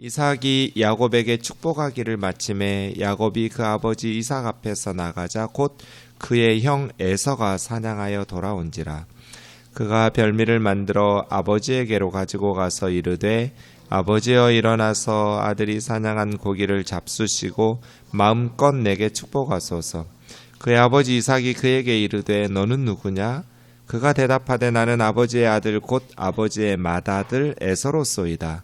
이삭이 야곱에게 축복하기를 마침에 야곱이 그 아버지 이삭 앞에서 나가자 곧 그의 형 에서가 사냥하여 돌아온지라. 그가 별미를 만들어 아버지에게로 가지고 가서 이르되 아버지여 일어나서 아들이 사냥한 고기를 잡수시고 마음껏 내게 축복하소서. 그의 아버지 이삭이 그에게 이르되 너는 누구냐? 그가 대답하되 나는 아버지의 아들 곧 아버지의 맏아들 에서로소이다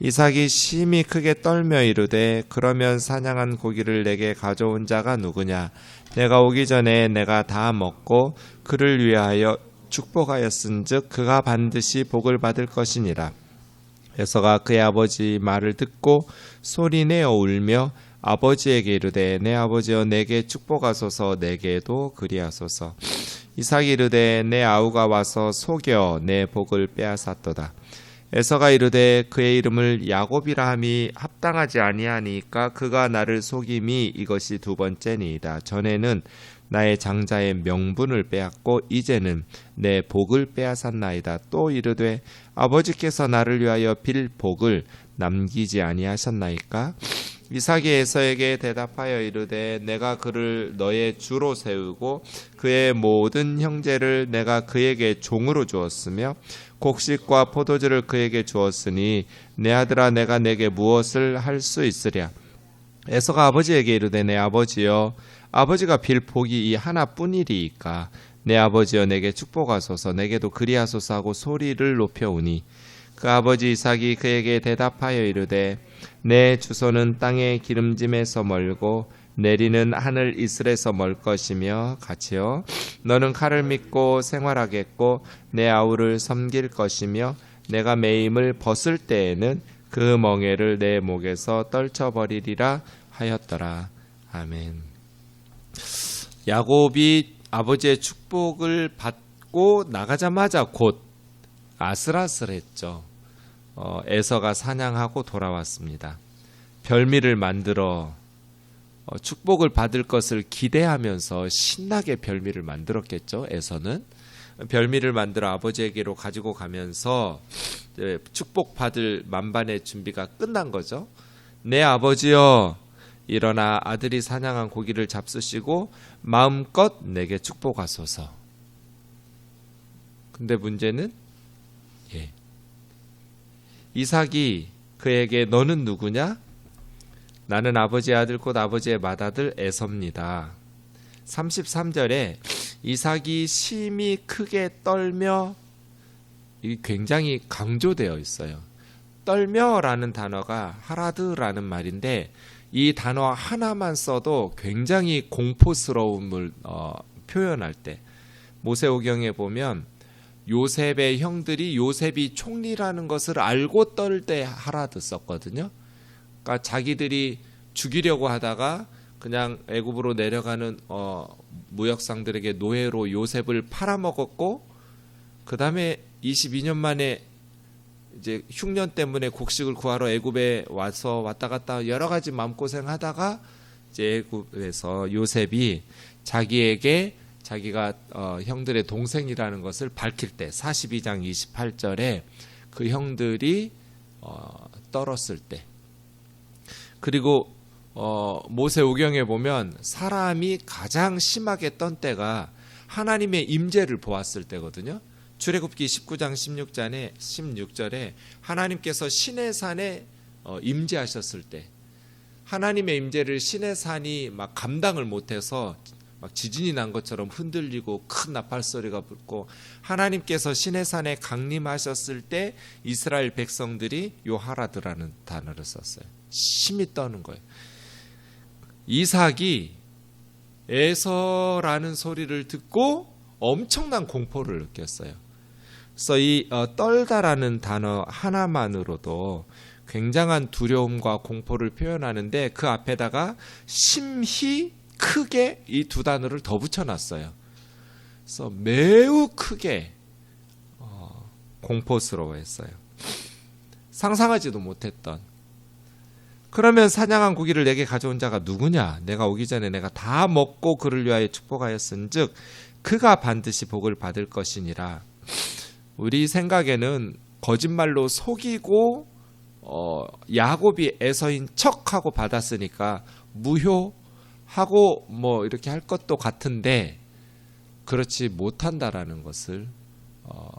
이삭이 심히 크게 떨며 이르되 그러면 사냥한 고기를 내게 가져온 자가 누구냐? 내가 오기 전에 내가 다 먹고 그를 위하여 축복하였은즉 그가 반드시 복을 받을 것이니라. 에서가 그의 아버지 말을 듣고 소리내어 울며 아버지에게 이르되 내 아버지여 내게 축복하소서 내게도 그리하소서. 이삭이 이르되 내 아우가 와서 속여 내 복을 빼앗았도다 에서가 이르되 그의 이름을 야곱이라 함이 합당하지 아니하니까 그가 나를 속임이 이것이 두 번째니이다. 전에는 나의 장자의 명분을 빼앗고 이제는 내 복을 빼앗았나이다. 또 이르되 아버지께서 나를 위하여 빌 복을 남기지 아니하셨나이까? 이삭이 에서에게 대답하여 이르되 내가 그를 너의 주로 세우고 그의 모든 형제를 내가 그에게 종으로 주었으며 곡식과 포도주를 그에게 주었으니 내 아들아 내가 내게 무엇을 할 수 있으랴? 에서가 아버지에게 이르되 내 아버지여 아버지가 빌 복이 이 하나뿐이리이까? 내 아버지여 내게 축복하소서. 내게도 그리하소서 하고 소리를 높여오니. 그 아버지 이삭이 그에게 대답하여 이르되 내 주소는 땅의 기름짐에서 멀고 내리는 하늘 이슬에서 멀 것이며 같이요 너는 칼을 믿고 생활하겠고 내 아우를 섬길 것이며 내가 매임을 벗을 때에는 그 멍에를 내 목에서 떨쳐버리리라 하였더라 아멘 야곱이 아버지의 축복을 받고 나가자마자 곧 아슬아슬했죠. 어, 에서가 사냥하고 돌아왔습니다. 별미를 만들어 어, 축복을 받을 것을 기대하면서 신나게 별미를 만들었겠죠. 에서는 별미를 만들어 아버지에게로 가지고 가면서 축복 받을 만반의 준비가 끝난 거죠. 내 아버지여 일어나 아들이 사냥한 고기를 잡수시고 마음껏 내게 축복하소서. 근데 문제는 예. 이삭이 그에게 너는 누구냐? 나는 아버지의 아들 곧 아버지의 맏아들 에서입니다. 33절에 이삭이 심히 크게 떨며 이 굉장히 강조되어 있어요. 떨며라는 단어가 하라드라는 말인데 이 단어 하나만 써도 굉장히 공포스러움을 어, 표현할 때 모세오경에 보면 요셉의 형들이 요셉이 총리라는 것을 알고 떨 때 하라드 썼거든요. 그러니까 자기들이 죽이려고 하다가 그냥 애굽으로 내려가는 어, 무역상들에게 노예로 요셉을 팔아먹었고 그 다음에 22년 만에 이제 흉년 때문에 곡식을 구하러 애굽에 와서 왔다 갔다 여러 가지 마음고생 하다가 이제 애굽에서 요셉이 자기에게 자기가 어, 형들의 동생이라는 것을 밝힐 때 42장 28절에 그 형들이 어, 떨었을 때 그리고 어, 모세 오경에 보면 사람이 가장 심하게 떤 때가 하나님의 임재를 보았을 때거든요. 출애굽기 19장 16절에 16절에 하나님께서 신의 산에 어, 임재하셨을 때 하나님의 임재를 신의 산이 막 감당을 못해서 막 지진이 난 것처럼 흔들리고 큰 나팔 소리가 불고 하나님께서 신의 산에 강림하셨을 때 이스라엘 백성들이 요하라드라는 단어를 썼어요. 심히 떠는 거예요. 이삭이 에서라는 소리를 듣고 엄청난 공포를 느꼈어요. 그래서 이 어, 떨다라는 단어 하나만으로도 굉장한 두려움과 공포를 표현하는데 그 앞에다가 심히 크게 이 두 단어를 더 붙여놨어요. 그래서 매우 크게 어, 공포스러워했어요. 상상하지도 못했던. 그러면 사냥한 고기를 내게 가져온 자가 누구냐? 내가 오기 전에 내가 다 먹고 그를 위하여 축복하였은즉 그가 반드시 복을 받을 것이니라. 우리 생각에는 거짓말로 속이고 어, 야곱이 에서인 척하고 받았으니까 무효하고 뭐 이렇게 할 것도 같은데 그렇지 못한다라는 것을 어,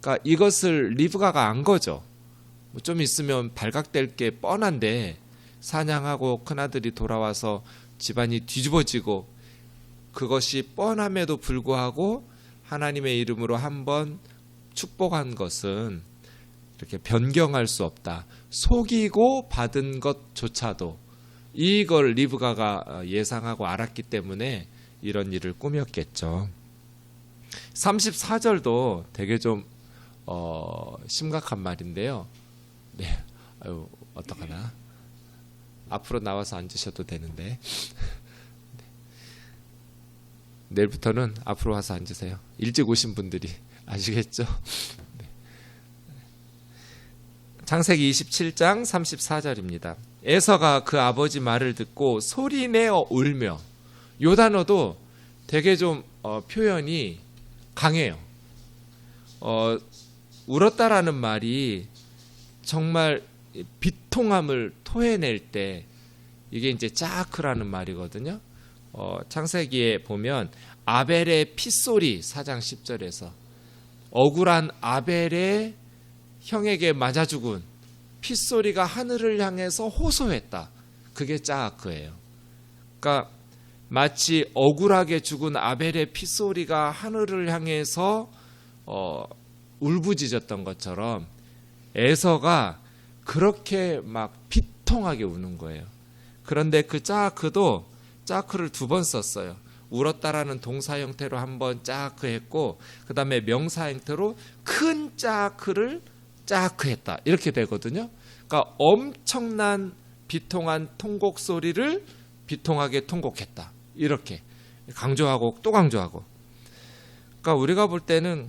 그러니까 이것을 리브가가 안 거죠. 뭐좀 있으면 발각될 게 뻔한데 사냥하고 큰아들이 돌아와서 집안이 뒤집어지고 그것이 뻔함에도 불구하고 하나님의 이름으로 한번 축복한 것은 이렇게 변경할 수 없다. 속이고 받은 것조차도 이걸 리브가가 예상하고 알았기 때문에 이런 일을 꾸몄겠죠. 34절도 되게 좀 어, 심각한 말인데요. 네, 아유 어떡하나. 앞으로 나와서 앉으셔도 되는데 네. 내일부터는 앞으로 와서 앉으세요. 일찍 오신 분들이 아시겠죠? 네. 창세기 27장 34절입니다. 에서가 그 아버지 말을 듣고 소리내어 울며 요 단어도 되게 좀 어, 표현이 강해요. 어, 울었다라는 말이 정말 비통함을 토해낼 때 이게 이제 짜크라는 말이거든요. 어, 창세기에 보면 아벨의 핏소리 4장 10절에서 억울한 아벨의 형에게 맞아 죽은 핏소리가 하늘을 향해서 호소했다. 그게 짜크예요. 그러니까 마치 억울하게 죽은 아벨의 핏소리가 하늘을 향해서 어, 울부짖었던 것처럼 에서가 그렇게 막 비통하게 우는 거예요. 그런데 그 짜크도 짜크를 두 번 썼어요. 울었다라는 동사 형태로 한번 짜크 했고 그 다음에 명사 형태로 큰 짜크를 짜크 했다. 이렇게 되거든요. 그러니까 엄청난 비통한 통곡 소리를 비통하게 통곡했다. 이렇게 강조하고 또 강조하고. 그러니까 우리가 볼 때는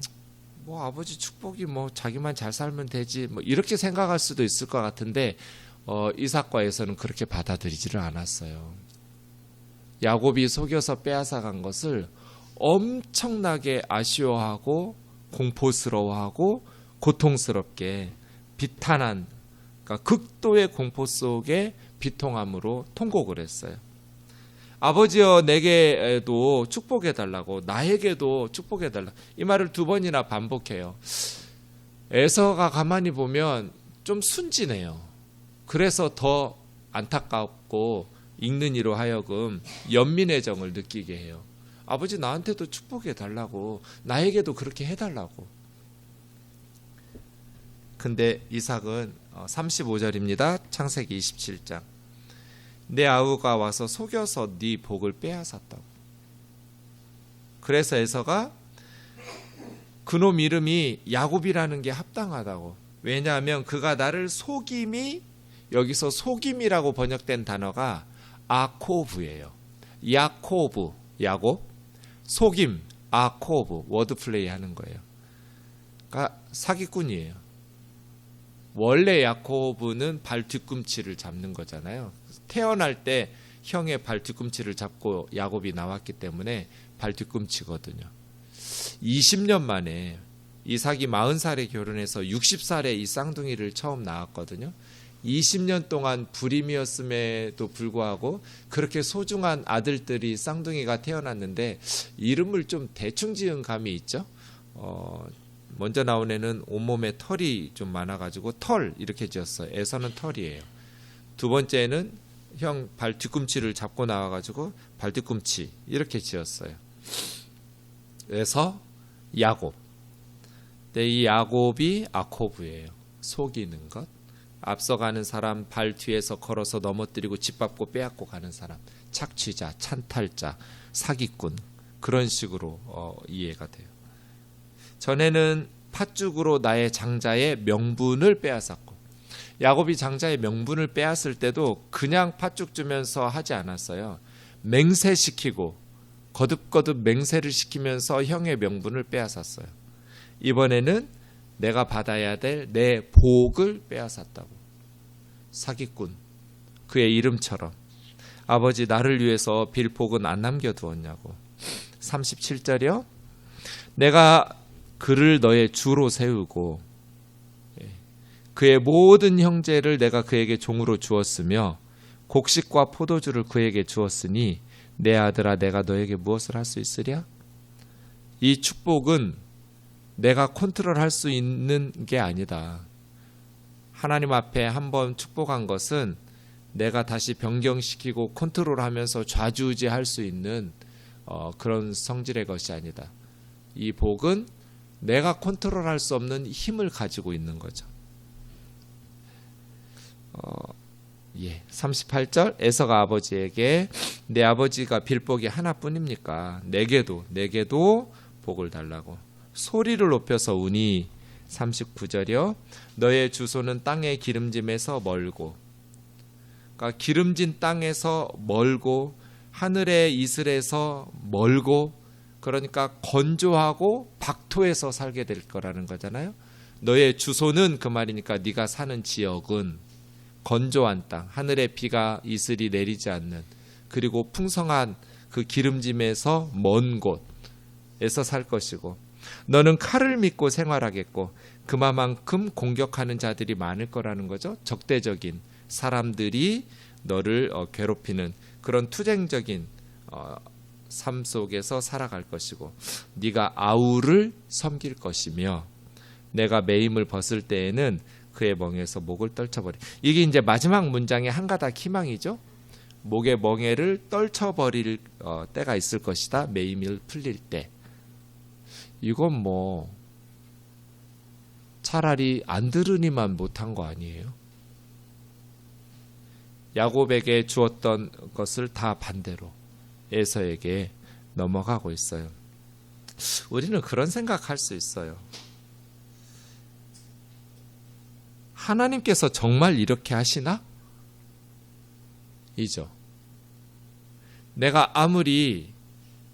뭐 아버지 축복이 뭐 자기만 잘 살면 되지 뭐 이렇게 생각할 수도 있을 것 같은데 어, 이삭과에서는 그렇게 받아들이지를 않았어요. 야곱이 속여서 빼앗아간 것을 엄청나게 아쉬워하고 공포스러워하고 고통스럽게 비탄한 그러니까 극도의 공포 속에 비통함으로 통곡을 했어요. 아버지여 내게도 축복해 달라고 나에게도 축복해 달라. 이 말을 두 번이나 반복해요. 에서가 가만히 보면 좀 순진해요. 그래서 더 안타깝고 읽는 이로 하여금 연민의 정을 느끼게 해요. 아버지 나한테도 축복해 달라고 나에게도 그렇게 해 달라고. 근데 이삭은 35절입니다. 창세기 27장. 내 아우가 와서 속여서 네 복을 빼앗았다고. 그래서 에서가 그놈 이름이 야곱이라는 게 합당하다고. 왜냐하면 그가 나를 속임이 여기서 속임이라고 번역된 단어가 아코브예요. 야코브, 야곱, 속임, 아코브 워드 플레이 하는 거예요. 그러니까 사기꾼이에요. 원래 야코브는 발 뒤꿈치를 잡는 거잖아요. 태어날 때 형의 발 뒤꿈치를 잡고 야곱이 나왔기 때문에 발 뒤꿈치거든요. 20년 만에 이삭이 40살에 결혼해서 60살에 이 쌍둥이를 처음 낳았거든요. 20년 동안 불임이었음에도 불구하고 그렇게 소중한 아들들이 쌍둥이가 태어났는데 이름을 좀 대충 지은 감이 있죠. 어, 먼저 나온 애는 온몸에 털이 좀 많아가지고 털 이렇게 지었어요. 에서는 털이에요. 두 번째는 형 발 뒤꿈치를 잡고 나와가지고 발 뒤꿈치 이렇게 지었어요. 그래서 야곱. 근데 이 야곱이 아코브예요. 속이는 것. 앞서가는 사람 발 뒤에서 걸어서 넘어뜨리고 짓밟고 빼앗고 가는 사람. 착취자, 찬탈자, 사기꾼 그런 식으로 어, 이해가 돼요. 전에는 팥죽으로 나의 장자의 명분을 빼앗았고 야곱이 장자의 명분을 빼앗을 때도 그냥 팥죽 주면서 하지 않았어요. 맹세시키고 거듭거듭 맹세를 시키면서 형의 명분을 빼앗았어요. 이번에는 내가 받아야 될 내 복을 빼앗았다고. 사기꾼. 그의 이름처럼. 아버지 나를 위해서 빌 복은 안 남겨두었냐고. 37절이요. 내가 그를 너의 주로 세우고 그의 모든 형제를 내가 그에게 종으로 주었으며 곡식과 포도주를 그에게 주었으니 내 아들아 내가 너에게 무엇을 할 수 있으랴? 이 축복은 내가 컨트롤할 수 있는 게 아니다. 하나님 앞에 한번 축복한 것은 내가 다시 변경시키고 컨트롤하면서 좌지우지할 수 있는 어, 그런 성질의 것이 아니다. 이 복은 내가 컨트롤할 수 없는 힘을 가지고 있는 거죠. 어, 예, 38절 에서가 아버지에게 내 아버지가 빌복이 하나뿐입니까? 내게도 내게도 복을 달라고 소리를 높여서 우니 39절이요. 너의 주소는 땅의 기름짐에서 멀고 그러니까 기름진 땅에서 멀고 하늘의 이슬에서 멀고 그러니까 건조하고 박토에서 살게 될 거라는 거잖아요. 너의 주소는 그 말이니까 네가 사는 지역은 건조한 땅, 하늘의 비가 이슬이 내리지 않는 그리고 풍성한 그 기름짐에서 먼 곳에서 살 것이고 너는 칼을 믿고 생활하겠고 그만큼 공격하는 자들이 많을 거라는 거죠. 적대적인 사람들이 너를 어, 괴롭히는 그런 투쟁적인 어, 삶 속에서 살아갈 것이고 네가 아우를 섬길 것이며 내가 매임을 벗을 때에는 그의 멍에서 목을 떨쳐버리. 이게 이제 마지막 문장의 한 가닥 희망이죠. 목의 멍에를 떨쳐버릴 어, 때가 있을 것이다. 매임을 풀릴 때. 이건 뭐 차라리 안 들으니만 못한 거 아니에요? 야곱에게 주었던 것을 다 반대로 에서에게 넘어가고 있어요. 우리는 그런 생각할 수 있어요. 하나님께서 정말 이렇게 하시나? 이죠. 내가 아무리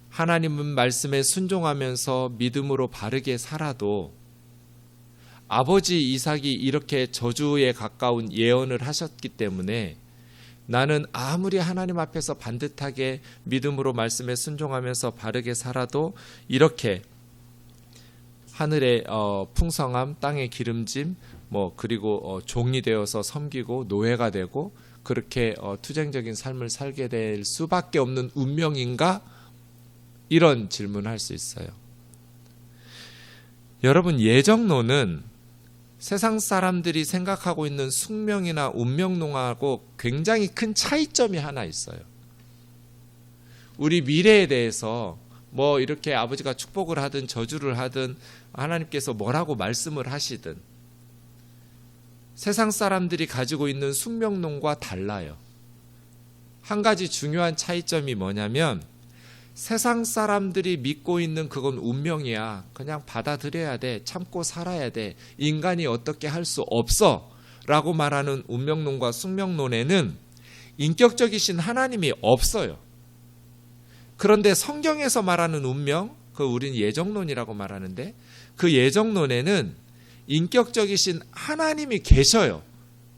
하나님은 말씀에 순종하면서 믿음으로 바르게 살아도 아버지 이삭이 이렇게 저주에 가까운 예언을 하셨기 때문에 나는 아무리 하나님 앞에서 반듯하게 믿음으로 말씀에 순종하면서 바르게 살아도 이렇게 하늘의 어, 풍성함, 땅의 기름짐, 뭐 그리고 어, 종이 되어서 섬기고 노예가 되고 그렇게 어, 투쟁적인 삶을 살게 될 수밖에 없는 운명인가? 이런 질문할 수 있어요. 여러분 예정론은 세상 사람들이 생각하고 있는 숙명이나 운명론하고 굉장히 큰 차이점이 하나 있어요. 우리 미래에 대해서 뭐 이렇게 아버지가 축복을 하든 저주를 하든 하나님께서 뭐라고 말씀을 하시든 세상 사람들이 가지고 있는 숙명론과 달라요. 한 가지 중요한 차이점이 뭐냐면 세상 사람들이 믿고 있는 그건 운명이야. 그냥 받아들여야 돼. 참고 살아야 돼. 인간이 어떻게 할 수 없어. 라고 말하는 운명론과 숙명론에는 인격적이신 하나님이 없어요. 그런데 성경에서 말하는 운명, 그 우린 예정론이라고 말하는데 그 예정론에는 인격적이신 하나님이 계셔요.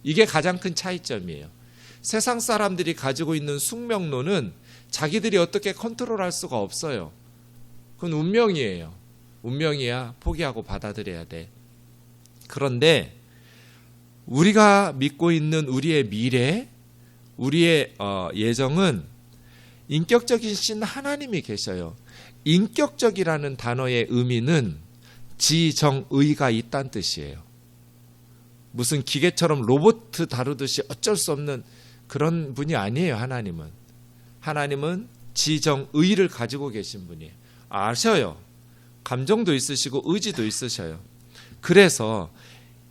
이게 가장 큰 차이점이에요. 세상 사람들이 가지고 있는 숙명론은 자기들이 어떻게 컨트롤할 수가 없어요. 그건 운명이에요. 운명이야 포기하고 받아들여야 돼. 그런데 우리가 믿고 있는 우리의 미래, 우리의 어, 예정은 인격적이신 하나님이 계셔요. 인격적이라는 단어의 의미는 지정의가 있다는 뜻이에요. 무슨 기계처럼 로봇 다루듯이 어쩔 수 없는 그런 분이 아니에요, 하나님은. 하나님은 지정의를 가지고 계신 분이에요. 아셔요. 감정도 있으시고 의지도 있으셔요. 그래서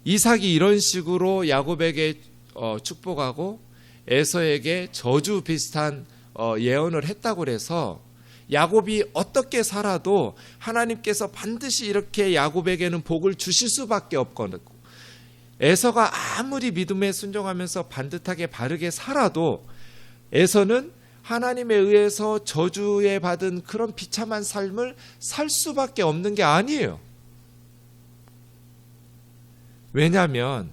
이삭이 이런 식으로 야곱에게 어, 축복하고 에서에게 저주 비슷한 어, 예언을 했다고 그래서 야곱이 어떻게 살아도 하나님께서 반드시 이렇게 야곱에게는 복을 주실 수밖에 없거든. 에서가 아무리 믿음에 순종하면서 반듯하게 바르게 살아도 에서는 하나님에 의해서 저주에 받은 그런 비참한 삶을 살 수밖에 없는 게 아니에요. 왜냐하면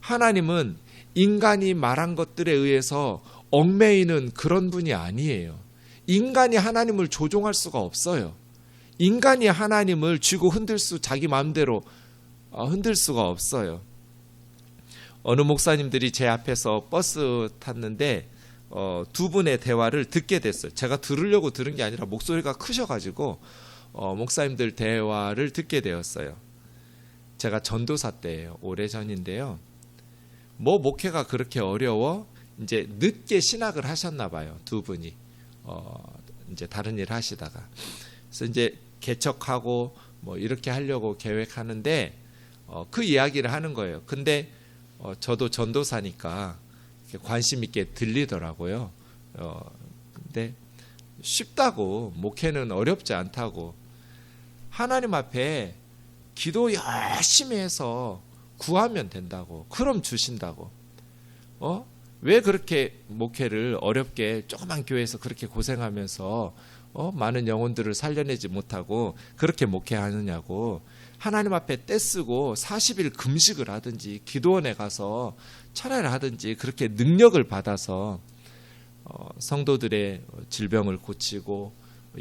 하나님은 인간이 말한 것들에 의해서 얽매이는 그런 분이 아니에요. 인간이 하나님을 조종할 수가 없어요. 인간이 하나님을 쥐고 흔들 수 자기 마음대로 어, 흔들 수가 없어요. 어느 목사님들이 제 앞에서 버스 탔는데 어, 두 분의 대화를 듣게 됐어요. 제가 들으려고 들은 게 아니라 목소리가 크셔가지고 어, 목사님들 대화를 듣게 되었어요. 제가 전도사 때예요. 오래 전인데요. 뭐 목회가 그렇게 어려워? 이제 늦게 신학을 하셨나 봐요. 두 분이 어, 이제 다른 일 하시다가 그래서 이제 개척하고 뭐 이렇게 하려고 계획하는데 어, 그 이야기를 하는 거예요. 근데 어, 저도 전도사니까 관심 있게 들리더라고요. 어, 근데 쉽다고 목회는 어렵지 않다고 하나님 앞에 기도 열심히 해서 구하면 된다고. 그럼 주신다고. 어? 왜 그렇게 목회를 어렵게 조그만 교회에서 그렇게 고생하면서 어? 많은 영혼들을 살려내지 못하고 그렇게 목회하느냐고. 하나님 앞에 떼쓰고 40일 금식을 하든지 기도원에 가서 철회를 하든지 그렇게 능력을 받아서 어, 성도들의 질병을 고치고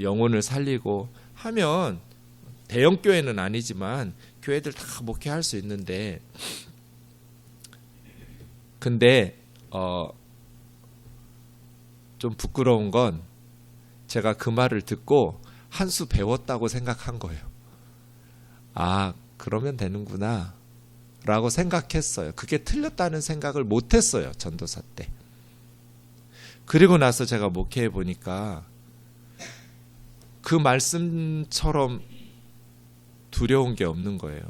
영혼을 살리고 하면 대형 교회는 아니지만 교회들 다 목회할 수 있는데 근데 어, 좀 부끄러운 건 제가 그 말을 듣고 한 수 배웠다고 생각한 거예요. 아, 그러면 되는구나. 라고 생각했어요. 그게 틀렸다는 생각을 못 했어요. 전도사 때. 그리고 나서 제가 목회해 보니까 그 말씀처럼 두려운 게 없는 거예요.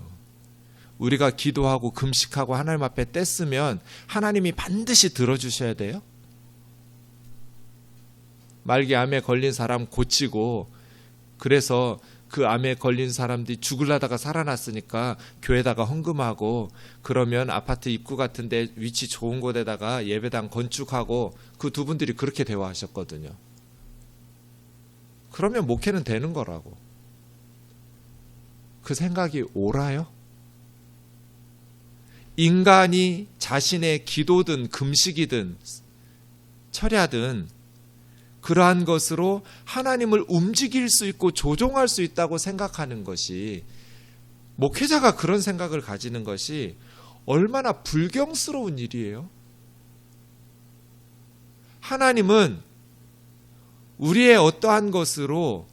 우리가 기도하고 금식하고 하나님 앞에 뗐으면 하나님이 반드시 들어주셔야 돼요. 말기 암에 걸린 사람 고치고 그래서 그 암에 걸린 사람들이 죽을라다가 살아났으니까 교회다가 헌금하고 그러면 아파트 입구 같은데 위치 좋은 곳에다가 예배당 건축하고 그 두 분들이 그렇게 대화하셨거든요. 그러면 목회는 되는 거라고. 그 생각이 옳아요? 인간이 자신의 기도든 금식이든 철야든 그러한 것으로 하나님을 움직일 수 있고 조종할 수 있다고 생각하는 것이 목회자가 그런 생각을 가지는 것이 얼마나 불경스러운 일이에요. 하나님은 우리의 어떠한 것으로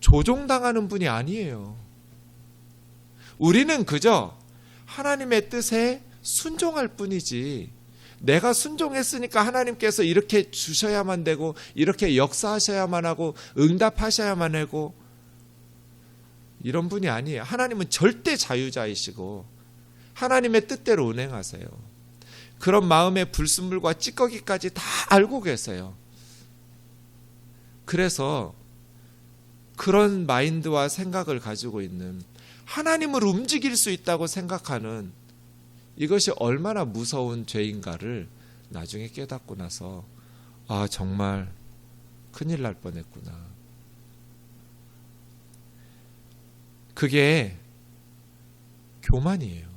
조종당하는 분이 아니에요. 우리는 그저 하나님의 뜻에 순종할 뿐이지 내가 순종했으니까 하나님께서 이렇게 주셔야만 되고 이렇게 역사하셔야만 하고 응답하셔야만 하고 이런 분이 아니에요. 하나님은 절대 자유자이시고 하나님의 뜻대로 운행하세요. 그런 마음의 불순물과 찌꺼기까지 다 알고 계세요. 그래서 그런 마인드와 생각을 가지고 있는 하나님을 움직일 수 있다고 생각하는 이것이 얼마나 무서운 죄인가를 나중에 깨닫고 나서 아 정말 큰일 날 뻔했구나. 그게 교만이에요.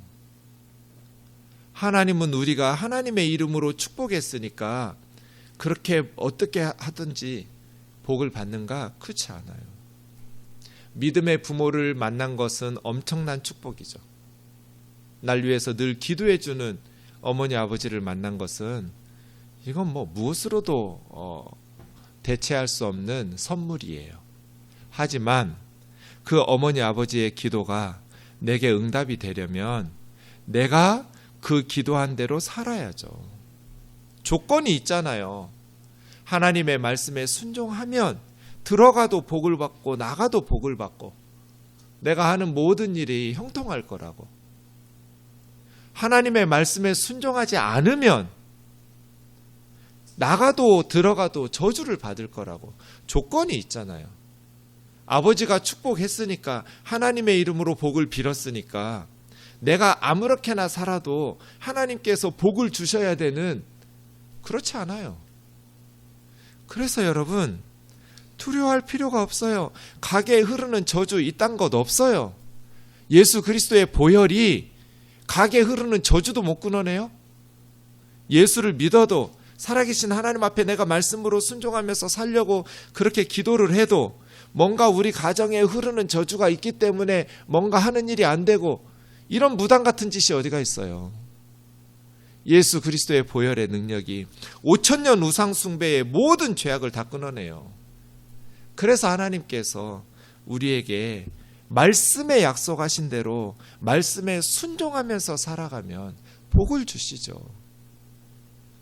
하나님은 우리가 하나님의 이름으로 축복했으니까 그렇게 어떻게 하든지 복을 받는가 그렇지 않아요. 믿음의 부모를 만난 것은 엄청난 축복이죠. 날 위해서 늘 기도해 주는 어머니 아버지를 만난 것은 이건 뭐 무엇으로도 어, 대체할 수 없는 선물이에요. 하지만 그 어머니 아버지의 기도가 내게 응답이 되려면 내가 그 기도한 대로 살아야죠. 조건이 있잖아요. 하나님의 말씀에 순종하면 들어가도 복을 받고 나가도 복을 받고 내가 하는 모든 일이 형통할 거라고. 하나님의 말씀에 순종하지 않으면 나가도 들어가도 저주를 받을 거라고 조건이 있잖아요. 아버지가 축복했으니까 하나님의 이름으로 복을 빌었으니까 내가 아무렇게나 살아도 하나님께서 복을 주셔야 되는 그렇지 않아요. 그래서 여러분 두려워할 필요가 없어요. 가게에 흐르는 저주 이딴 것 없어요. 예수 그리스도의 보혈이 가게에 흐르는 저주도 못 끊어내요. 예수를 믿어도 살아계신 하나님 앞에 내가 말씀으로 순종하면서 살려고 그렇게 기도를 해도 뭔가 우리 가정에 흐르는 저주가 있기 때문에 뭔가 하는 일이 안 되고 이런 무당 같은 짓이 어디가 있어요. 예수 그리스도의 보혈의 능력이 5천년 우상 숭배의 모든 죄악을 다 끊어내요. 그래서 하나님께서 우리에게 말씀에 약속하신 대로 말씀에 순종하면서 살아가면 복을 주시죠.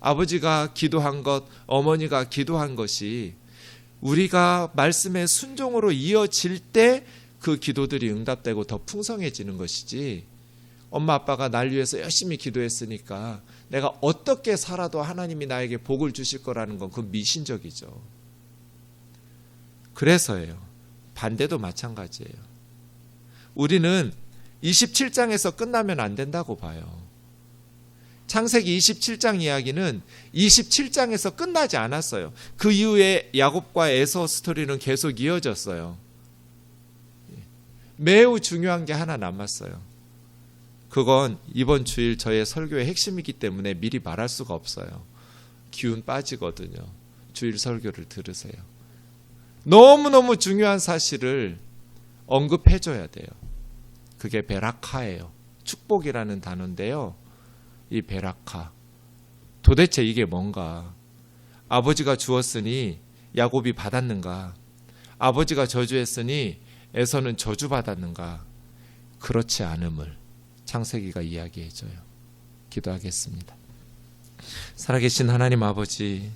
아버지가 기도한 것, 어머니가 기도한 것이 우리가 말씀의 순종으로 이어질 때 그 기도들이 응답되고 더 풍성해지는 것이지. 엄마 아빠가 날 위해서 열심히 기도했으니까 내가 어떻게 살아도 하나님이 나에게 복을 주실 거라는 건 그 미신적이죠. 그래서예요. 반대도 마찬가지예요. 우리는 27장에서 끝나면 안 된다고 봐요. 창세기 27장 이야기는 27장에서 끝나지 않았어요. 그 이후에 야곱과 에서 스토리는 계속 이어졌어요. 매우 중요한 게 하나 남았어요. 그건 이번 주일 저의 설교의 핵심이기 때문에 미리 말할 수가 없어요. 기운 빠지거든요. 주일 설교를 들으세요. 너무너무 중요한 사실을 언급해줘야 돼요. 그게 베라카예요. 축복이라는 단어인데요. 이 베라카. 도대체 이게 뭔가? 아버지가 주었으니 야곱이 받았는가? 아버지가 저주했으니 에서는 저주받았는가? 그렇지 않음을 창세기가 이야기해줘요. 기도하겠습니다. 살아계신 하나님 아버지,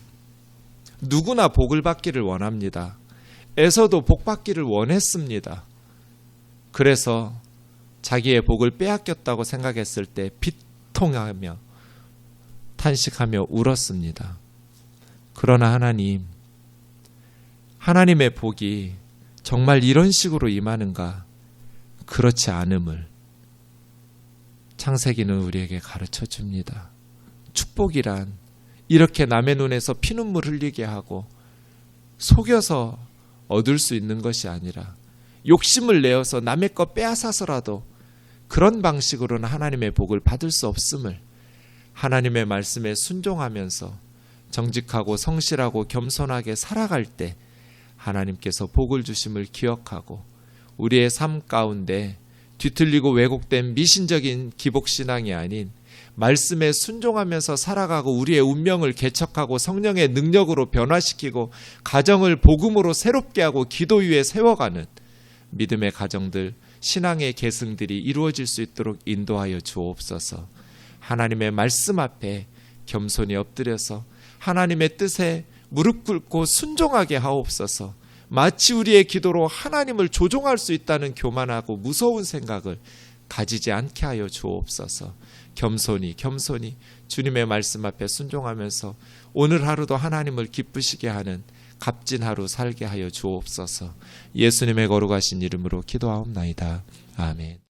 누구나 복을 받기를 원합니다. 에서도 복 받기를 원했습니다. 그래서 자기의 복을 빼앗겼다고 생각했을 때 비통하며 탄식하며 울었습니다. 그러나 하나님, 하나님의 복이 정말 이런 식으로 임하는가? 그렇지 않음을 창세기는 우리에게 가르쳐 줍니다. 축복이란 이렇게 남의 눈에서 피눈물 흘리게 하고 속여서 얻을 수 있는 것이 아니라 욕심을 내어서 남의 것 빼앗아서라도 그런 방식으로는 하나님의 복을 받을 수 없음을 하나님의 말씀에 순종하면서 정직하고 성실하고 겸손하게 살아갈 때 하나님께서 복을 주심을 기억하고 우리의 삶 가운데 뒤틀리고 왜곡된 미신적인 기복신앙이 아닌 말씀에 순종하면서 살아가고 우리의 운명을 개척하고 성령의 능력으로 변화시키고 가정을 복음으로 새롭게 하고 기도 위에 세워가는 믿음의 가정들, 신앙의 계승들이 이루어질 수 있도록 인도하여 주옵소서. 하나님의 말씀 앞에 겸손히 엎드려서 하나님의 뜻에 무릎 꿇고 순종하게 하옵소서. 마치 우리의 기도로 하나님을 조종할 수 있다는 교만하고 무서운 생각을 가지지 않게 하여 주옵소서. 겸손히 겸손히 주님의 말씀 앞에 순종하면서 오늘 하루도 하나님을 기쁘시게 하는 값진 하루 살게 하여 주옵소서. 예수님의 거룩하신 이름으로 기도하옵나이다. 아멘.